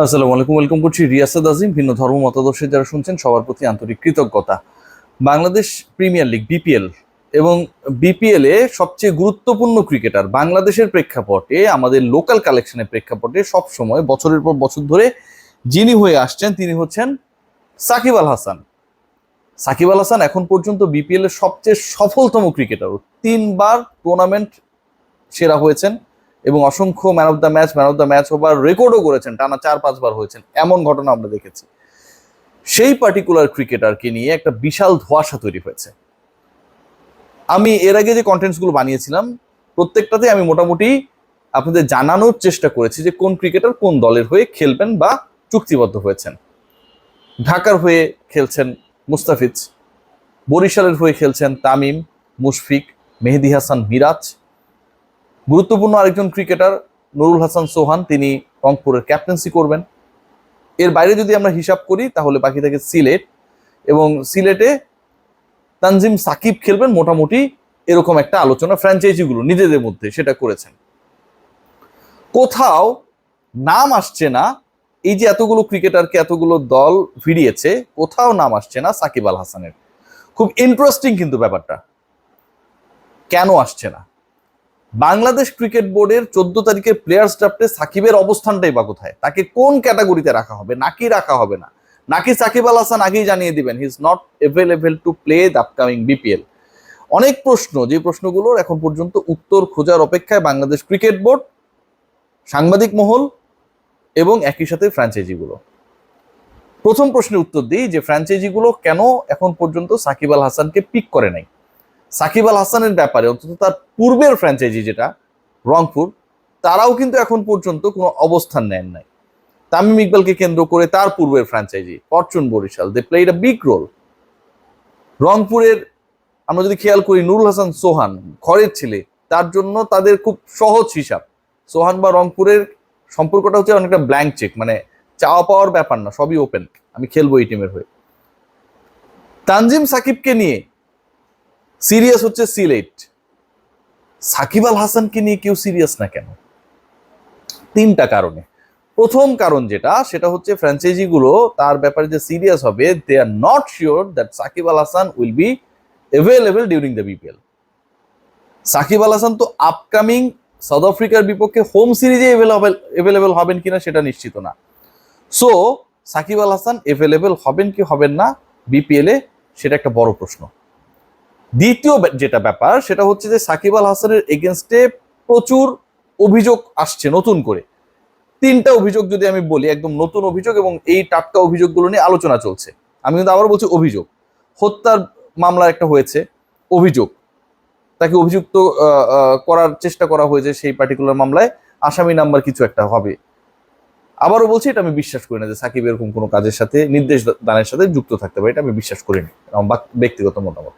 আসসালামু আলাইকুম, ওয়েলকাম করছি রিয়াসাদ আজিম, ভিন্ন ধর্ম মতাদর্শে যারা শুনছেন, সবার প্রতি আন্তরিক কৃতজ্ঞতা। বাংলাদেশ প্রিমিয়ার লিগ, বিপিএল, এবং বিপিএল এ সবচেয়ে গুরুত্বপূর্ণ ক্রিকেটার বাংলাদেশের প্রেক্ষাপটে, আমাদের লোকাল কালেকশনের প্রেক্ষাপটে সব সময় বছরের পর বছর ধরে যিনি হয়ে আসছেন, তিনি হচ্ছেন সাকিব আল হাসান। সাকিব আল হাসান এখন পর্যন্ত বিপিএল এর সবচেয়ে সফলতম ক্রিকেটার। তিনবার টুর্নামেন্ট সেরা হয়েছেন। এবং অসংখ্য man of the match man of the match over রেকর্ডও করেছেন। টানা চার পাঁচবার হয়েছেন। এমন ঘটনা আমরা দেখেছি। সেই পার্টিকুলার ক্রিকেটারকে নিয়ে একটা বিশাল ধোয়াশা তৈরি হয়েছে। আমি এর আগে যে কন্টেন্টসগুলো বানিয়েছিলাম প্রত্যেকটাতে আমি মোটামুটি আপনাদের জানানোর চেষ্টা করেছি যে কোন ক্রিকেটার কোন দলের হয়ে খেলবেন বা চুক্তিবদ্ধ হয়েছেন। ঢাকার হয়ে খেলছেন মুস্তাফিজ, বরিশালের হয়ে খেলছেন তামিম, মুশফিক, মেহেদি হাসান মিরাজ গুরুত্বপূর্ণ আরেকজন ক্রিকেটার নুরুল হাসান সোহান তিনি রংপুরের ক্যাপ্টেন্সি করবেন। এর বাইরে যদি আমরা হিসাব করি, তাহলে বাকি থাকে সিলেট এবং সিলেটে তানজিম সাকিব খেলবেন মোটামুটি এরকম একটা আলোচনা ফ্র্যাঞ্চাইজিগুলো নিজেদের মধ্যে সেটা করেছেন। কোথাও নাম আসছে না, এই যে এতগুলো ক্রিকেটারকে এতগুলো দল ভিড়িয়েছে, কোথাও নাম আসছে না সাকিব আল হাসানের। খুব ইন্টারেস্টিং কিন্তু ব্যাপারটা। কেন আসছে না? বাংলাদেশ ক্রিকেট বোর্ডের চোদ্দ তারিখের প্লেয়ার্স ড্রাফটে সাকিবের অবস্থানটাই বা কোথায়? তাকে কোন ক্যাটাগরিতে রাখা হবে? নাকি রাখা হবে না? নাকি সাকিব আল হাসান আগেই জানিয়ে দিবেন he is not available to play the upcoming BPL অনেক প্রশ্ন, যে প্রশ্নগুলোর এখন পর্যন্ত উত্তর খোঁজার অপেক্ষায় বাংলাদেশ ক্রিকেট বোর্ড, সাংবাদিক মহল এবং একই সাথে ফ্র্যাঞ্চাইজিগুলো প্রথম প্রশ্নের উত্তর দিই যে ফ্র্যাঞ্চাইজিগুলো কেন এখন পর্যন্ত সাকিব আল হাসানকে পিক করে নাই? সাকিব আল হাসানের ব্যাপারে অন্তত তার পূর্বের ফ্র্যাঞ্চাইজি যেটা, রংপুর, তারাও কিন্তু এখন পর্যন্ত কোনো অবস্থান নেন নাই। তামিম ইকবালকে কেন্দ্র করে তার পূর্বের franchise Fortune Barishal they played a big role রংপুরের, আমরা যদি খেয়াল করি, নুরুল হাসান সোহান, ঘরের ছেলে, তার জন্য তাদের খুব সহজ হিসাব। সোহান বা রংপুরের সম্পর্কটা হচ্ছে অনেকটা ব্ল্যাঙ্ক চেক মানে চাওয়া পাওয়ার ব্যাপার না, সবই ওপেন আমি খেলব এই টিমের হয়ে। তানজিম সাকিবকে নিয়ে সিরিয়াস হচ্ছে সিলেট। সাকিব আল হাসানকে নিয়ে কেউ সিরিয়াস না কেন? তিনটা কারণে। প্রথম কারণ যেটা, সেটা হচ্ছে ফ্র্যাঞ্চাইজিগুলো, তার ব্যাপারে যে সিরিয়াস হবে they are not sure that Shakib Al Hasan will be available during the BPL Shakib Al Hasan তো আপকামিং সাউথ আফ্রিকার বিপক্ষে হোম সিরিজে অ্যাভেলেবল হবেন কিনা সেটা নিশ্চিত না। সো সাকিব আল হাসান অ্যাভেলেবেল হবেন কি হবেন না বিপিএল সেটা একটা বড় প্রশ্ন। দ্বিতীয় যেটা ব্যাপার, সেটা হচ্ছে যে সাকিব আল হাসানের এগেনস্টে প্রচুর অভিযোগ আসছে নতুন করে। তিনটা অভিযোগ যদি আমি বলি, একদম নতুন অভিযোগ এবং এই টাটকা অভিযোগগুলো নিয়ে আলোচনা চলছে। আমি কিন্তু আবার বলছি অভিযোগ। হত্যার মামলা একটা হয়েছে, অভিযোগ। তাকে অভিযুক্ত করার চেষ্টা করা হয়েছে সেই পার্টিকুলার মামলায়। আসামি নাম্বার কিছু একটা হবে। আবারও বলছি, এটা আমি বিশ্বাস করি না যে সাকিব এরকম কোনো কাজের সাথে, নির্দেশ দানের সাথে যুক্ত থাকতে পারে, এটা আমি বিশ্বাস করি না ব্যক্তিগত মতামত।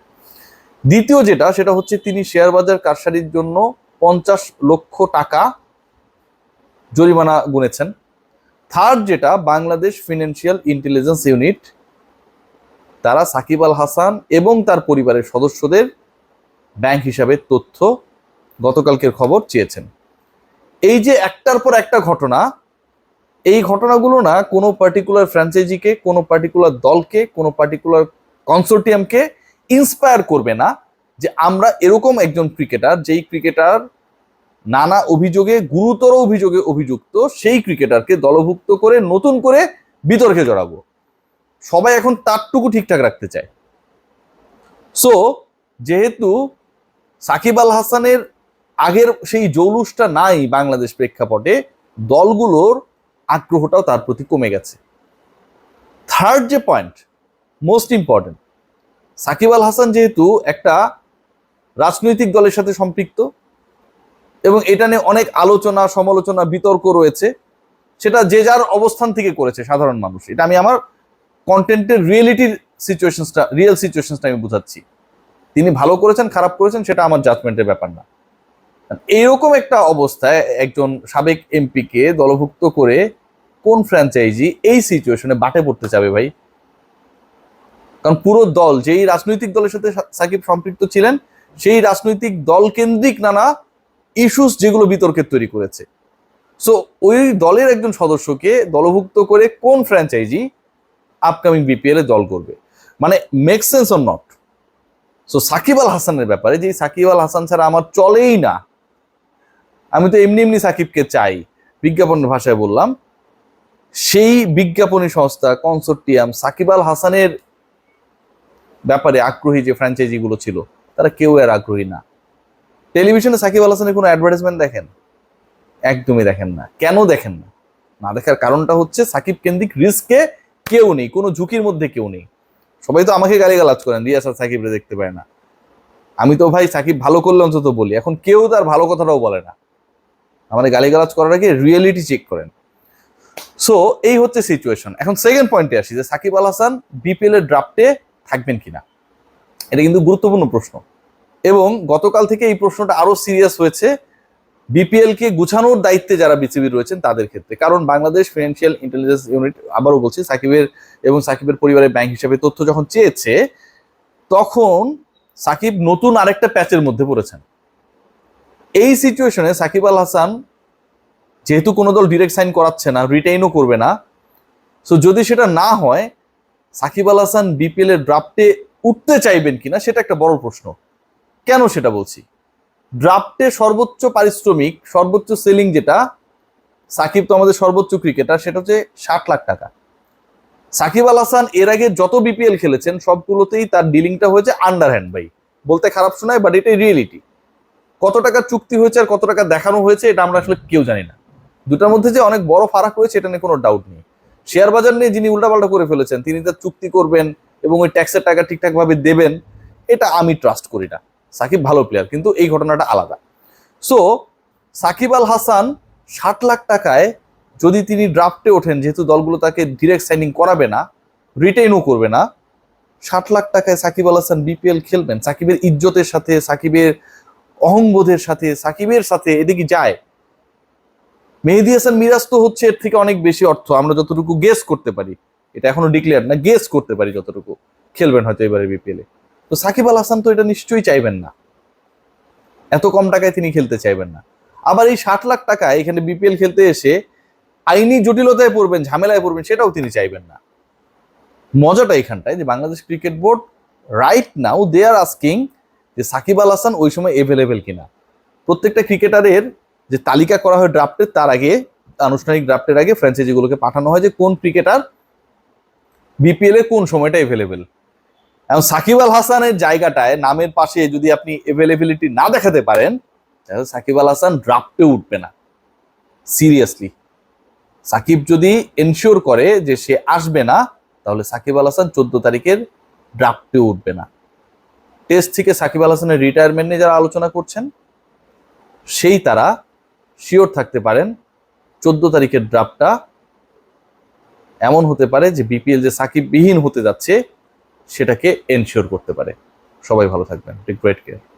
দ্বিতীয় যেটা, সেটা হচ্ছে তিনি শেয়ার বাজার কারসারির জন্য পঞ্চাশ লক্ষ টাকা জরিমানা গুনেছেন। থার্ড যেটা, বাংলাদেশ ফিনান্সিয়াল ইন্টেলিজেন্স ইউনিট তারা সাকিব আল হাসান এবং তার পরিবারের সদস্যদের ব্যাংক হিসাবে তথ্য গতকালকের খবর চেয়েছেন। এই যে একটার পর একটা ঘটনা, এই ঘটনাগুলো না কোনো পার্টিকুলার ফ্র্যাঞ্চাইজিকে কোনো পার্টিকুলার দলকে, কোনো পার্টিকুলার কনসোর্টিয়ামকে ইন্সপায়ার করবে না যে আমরা এরকম একজন ক্রিকেটার যেই ক্রিকেটার নানা অভিযোগে, গুরুতর অভিযোগে অভিযুক্ত, সেই ক্রিকেটারকে দলভুক্ত করে নতুন করে বিতর্কে জড়াবো। সবাই এখন তারটুকু ঠিকঠাক রাখতে চায়। সো যেহেতু সাকিব আল হাসানের আগের সেই জৌলুসটা নাই বাংলাদেশ প্রেক্ষাপটে, দলগুলোর আগ্রহটাও তার প্রতি কমে গেছে। থার্ড যে point most important Shakib Al Hasan যেহেতু একটা রাজনৈতিক দলের সাথে সম্পৃক্ত এবং এটা নিয়ে অনেক আলোচনা, সমালোচনা, বিতর্ক রয়েছে, সেটা যে যার অবস্থান থেকে করেছে সাধারণ মানুষ। এটা আমি আমার কন্টেন্টের রিয়েলিটির সিচুয়েশনসটা রিয়েল সিচুয়েশনসটা আমি বুঝাচ্ছি। তিনি ভালো করেছেন, খারাপ করেছেন, সেটা আমার জাজমেন্টের ব্যাপার না। এইরকম একটা অবস্থায় একজন সাবেক এমপিকে দলভুক্ত করে কোন ফ্র্যাঞ্চাইজি এই সিচুয়েশনে বাটে পড়তে চাবে ভাই? কারণ পুরো দল, যেই রাজনৈতিক দলের সাথে সাকিব সম্পৃক্ত ছিলেন, সেই রাজনৈতিক দল কেন্দ্রিক নানা ইস্যুস যেগুলো বিতর্কের তৈরি করেছে। সো ওই দলের একজন সদস্যকে দলভুক্ত করে কোন ফ্র্যাঞ্চাইজি আপকামিং বিপিএল এ দল করবে? মানে make sense or not so Shakib Al হাসানের ব্যাপারে যে সাকিব আল হাসান ছাড়া আমার চলেই না। আমি তো এমনি এমনি সাকিবকে চাই বিজ্ঞাপনের ভাষায় বললাম। সেই বিজ্ঞাপনী সংস্থা কনসোর্টিয়াম সাকিব আল হাসানের ব্যাপারে আগ্রহী যে ফ্র্যাঞ্চাইজিগুলো ছিল, তারা কেউ আর আগ্রহী না। টেলিভিশনে সাকিব আল হাসানের কোনো অ্যাডভার্টাইজমেন্ট দেখেন? একদমই দেখেন না। কেন দেখেন না? না দেখার কারণটা হচ্ছে সাকিব কেন্দ্রিক রিস্কে কেউ নেই, কোনো ঝুঁকির মধ্যে কেউ নেই। সবাই তো আমাকে গালিগালাজ করেন, রিয়াজ আর সাকিবরে দেখতে পায় না। আমি তো ভাই সাকিব ভালো করলে অন্তত বলি, এখন কেউ তার ভালো কথাটাও বলে না। আমাদের গালিগালাজ করার আগে রিয়েলিটি চেক করেন। সো এই হচ্ছে সিচুয়েশন এখন সেকেন্ড পয়েন্টে আসি যে সাকিব আল হাসান বিপিএল এর ড্রাফটে থাকবেন কিনা? এটা কিন্তু গুরুত্বপূর্ণ প্রশ্ন। এবং গতকাল থেকে এই প্রশ্নটা আরও সিরিয়াস হয়েছে। বিপিএল কে গুছানোর দায়িত্বে যারা বিসিবি রয়েছেন তাদের ক্ষেত্রে। কারণ বাংলাদেশ ফিনান্সিয়াল ইন্টেলিজেন্স ইউনিট আবারও বলছি, সাকিবের এবং সাকিবের পরিবারের ব্যাংক হিসাবে তথ্য যখন চেয়েছে, তখন সাকিব নতুন আরেকটা প্যাচের মধ্যে পড়েছেন। এই সিচুয়েশনে সাকিব আল হাসান যেহেতু কোনো দল ডিরেক্ট সাইন করাচ্ছে না রিটেইনও করবে না সো যদি সেটা না হয় সাকিব আল হাসান বিপিএল এর ড্রাফটে উঠতে চাইবেন কিনা, সেটা একটা বড় প্রশ্ন। কেন সেটা বলছি? ড্রাফটে সর্বোচ্চ পারিশ্রমিক, সর্বোচ্চ সেলিং যেটা, সাকিব তো আমাদের সর্বোচ্চ ক্রিকেটার সেটা হচ্ছে ষাট লাখ টাকা। সাকিব আল হাসান এর আগে যত বিপিএল খেলেছেন, সবগুলোতেই তার ডিলিংটা হয়েছে আন্ডার হ্যান্ড বাই বলতে খারাপ শোনায় বাট এটাই রিয়েলিটি কত টাকা চুক্তি হয়েছে আর কত টাকা দেখানো হয়েছে, এটা আমরা আসলে কেউ জানি না। দুটার মধ্যে যে অনেক বড় ফারাক হয়েছে এটা নিয়ে কোনো ডাউট নেই। শেয়ার বাজার নিয়ে যিনি উল্টাপাল্টা করে ফেলেছেন, তিনি তার চুক্তি করবেন এবং ওই ট্যাক্সের টাকা ঠিকঠাক ভাবে দেবেন, এটা আমি ট্রাস্ট করি না। সাকিব ভালো প্লেয়ার কিন্তু এই ঘটনাটা আলাদা। সো সাকিব আল হাসান ষাট লাখ টাকায় যদি তিনি ড্রাফটে ওঠেন, যেহেতু দলগুলো তাকে ডিরেক্ট সাইনিং করাবে না রিটেইনও করবে না, ষাট লাখ টাকায় সাকিব আল হাসান বিপিএল খেলবেন, সাকিবের ইজ্জতের সাথে, সাকিবের অহংবোধের সাথে, সাকিবের সাথে এদিকে যায় মেহেদি হাসান মিরাজ তো হচ্ছে এর থেকে অনেক বেশি অর্থ। আমরা যতটুকু গেস করতে পারি, এটা এখনও ডিক্লেয়ার না গেস করতে পারি যতটুকু। খেলবেন হয়তো এবারে বিপিএল এ। তো সাকিব আল হাসান তো এটা নিশ্চয়ই চাইবেন না। এত কম টাকায় তিনি খেলতে চাইবেন না। আবার এই ষাট লাখ টাকায় এখানে বিপিএল খেলতে এসে আইনি জটিলতায় পড়বেন, ঝামেলায় পড়বেন, সেটাও তিনি চাইবেন না। মজাটা এখানটায় যে Bangladesh cricket board right now they are asking যে সাকিব আল হাসান ওই সময় এভেলেবেল কিনা। প্রত্যেকটা ক্রিকেটারের যে তালিকা করা হয় ড্রাফটের তার আগে আনুষ্ঠানিক ড্রাফটের আগে ফ্র্যাঞ্চাইজিগুলোকে পাঠানো হয় যে কোন ক্রিকেটার বিপিএল এ কোন সময়টা এভেলেবেল এবং সাকিব আল হাসানের জায়গাটায়, নামের পাশে যদি আপনি এভেলেবিলিটি না দেখাতে পারেন, তাহলে সাকিব আল হাসান ড্রাফটে উঠবে না। সিরিয়াসলি সাকিব যদি এনশিওর করে যে সে আসবে না, তাহলে সাকিব আল হাসান চোদ্দ তারিখের ড্রাফটে উঠবে না। টেস্ট থেকে সাকিব আল হাসানের রিটায়ারমেন্ট নিয়ে যারা আলোচনা করছেন, সেই তারা শিওর থাকতে পারেন, চোদ্দ তারিখের ড্রাফটটা এমন হতে পারে যে বিপিএল যে সাকিববিহীন হতে যাচ্ছে, সেটাকে এনশিওর করতে পারে। সবাই ভালো থাকবেন। Take great care